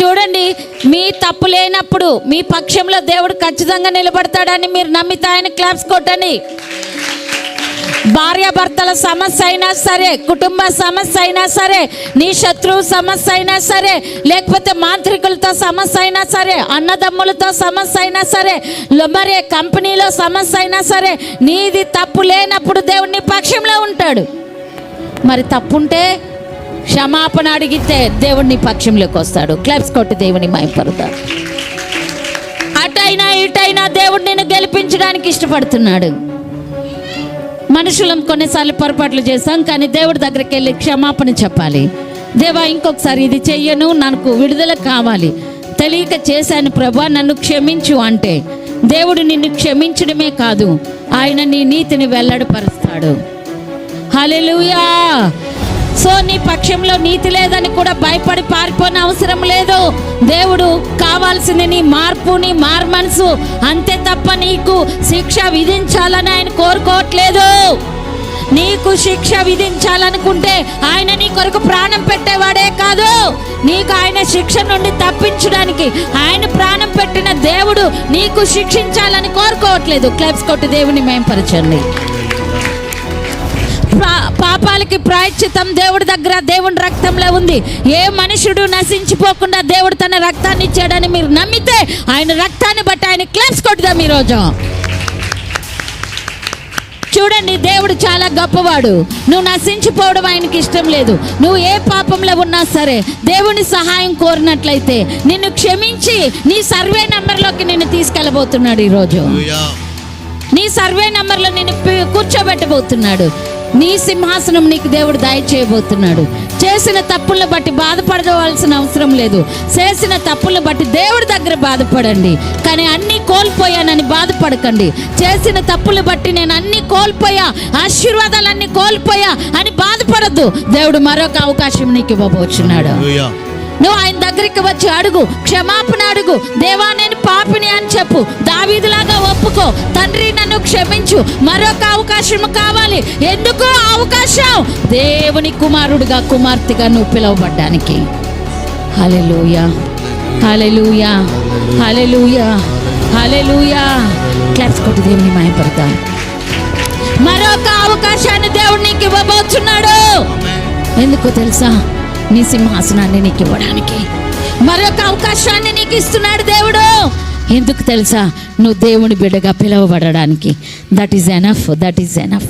చూడండి మీ తప్పు లేనప్పుడు మీ పక్షంలో దేవుడు ఖచ్చితంగా నిలబడతాడని మీరు నమ్మితే ఆయన క్లాప్స్ కొట్టని భార్యాభర్తల సమస్య అయినా సరే కుటుంబ సమస్య అయినా సరే నీ శత్రువు సమస్య అయినా సరే లేకపోతే మాంత్రికులతో సమస్య అయినా సరే అన్నదమ్ములతో సమస్య అయినా సరే మరి కంపెనీలో సమస్య అయినా సరే నీది తప్పు లేనప్పుడు దేవుడిని పక్షంలో ఉంటాడు. మరి తప్పుంటే క్షమాపణ అడిగితే దేవుణ్ణి పక్షంలోకి వస్తాడు. క్లబ్స్ కొట్టి దేవుని మైపడతాడు అటైనా ఇటైనా దేవుడు నిన్ను గెలిపించడానికి ఇష్టపడుతున్నాడు. మనుషులం కొన్నిసార్లు పొరపాట్లు చేస్తాం కానీ దేవుడి దగ్గరికి వెళ్ళి క్షమాపణ చెప్పాలి. దేవా ఇంకొకసారి ఇది చెయ్యను నాకు విడుదల కావాలి. తెలియక చేశాను ప్రభా నన్ను క్షమించు అంటే. దేవుడు నిన్ను క్షమించడమే కాదు ఆయన నీ నీతిని వెల్లడిపరుస్తాడు. హల్లెలూయా! సో నీ పక్షంలో నీతి లేదని కూడా భయపడి పారిపోని అవసరం లేదు. దేవుడు కావాల్సింది నీ మార్పు నీ మార్మనసు అంతే తప్ప నీకు శిక్ష విధించాలని ఆయన కోరుకోవట్లేదు. నీకు శిక్ష విధించాలనుకుంటే ఆయన నీ కొరకు ప్రాణం పెట్టేవాడే కాదు. నీకు ఆయన శిక్ష నుండి తప్పించడానికి ఆయన ప్రాణం పెట్టిన దేవుడు నీకు శిక్షించాలని కోరుకోవట్లేదు. క్లబ్స్ కొట్టి దేవుని మేంపరచండి. పరచండి పాపాలకి ప్రాయశ్చితం దేవుడి దగ్గర దేవుని రక్తంలో ఉంది. ఏ మనుషుడు నశించిపోకుండా దేవుడు తన రక్తాన్ని ఇచ్చాడని మీరు నమ్మితే ఆయన రక్తాన్ని బట్టి ఆయన క్లాప్స్ కొట్టుదాం ఈరోజు. చూడండి దేవుడు చాలా గొప్పవాడు. నువ్వు నశించిపోవడం ఆయనకి ఇష్టం లేదు. నువ్వు ఏ పాపంలో ఉన్నా సరే దేవుని సహాయం కోరినట్లయితే నిన్ను క్షమించి నీ సర్వే నంబర్లోకి నిన్ను తీసుకెళ్ళబోతున్నాడు ఈరోజు. నీ సర్వే నంబర్లో నేను పి- కూర్చోబెట్టబోతున్నాడు. నీ సింహాసనం నీకు దేవుడు దయచేయబోతున్నాడు చేసిన తప్పులను బట్టి బాధపడవలసిన అవసరం లేదు. చేసిన తప్పులను బట్టి దేవుడి దగ్గర బాధపడండి. కానీ అన్నీ కోల్పోయానని బాధపడకండి. చేసిన తప్పులు బట్టి నేను అన్నీ కోల్పోయా ఆశీర్వాదాలన్నీ కోల్పోయా అని బాధపడద్దు. దేవుడు మరొక అవకాశం నీకు ఇవ్వబోచున్నాడు. నువ్వు ఆయన దగ్గరికి వచ్చి అడుగు క్షమాపణ అడుగు. దేవా నేను పాపిని అని చెప్పు. దావీదులాగా ఒప్పుకో. తండ్రి నన్ను క్షమించు. మరొక అవకాశం కావాలి. ఎందుకు? అవకాశం దేవుని కుమారుడిగా కుమార్తెగా నువ్వు పిలువబడ్డానికి. Hallelujah hallelujah hallelujah hallelujah claps కొట్టి దేవుని మాయపడతాను మరొక అవకాశాన్ని దేవుడు నీకు ఇవ్వబోతున్నాడు. ఎందుకో తెలుసా? నీ సింహాసనాన్ని నీకు ఇవ్వడానికి. మరొక అవకాశాన్ని నీకు ఇస్తున్నాడు దేవుడు. ఎందుకు తెలుసా? నువ్వు దేవుని బిడ్డగా పిలువబడడానికి. That is enough that is enough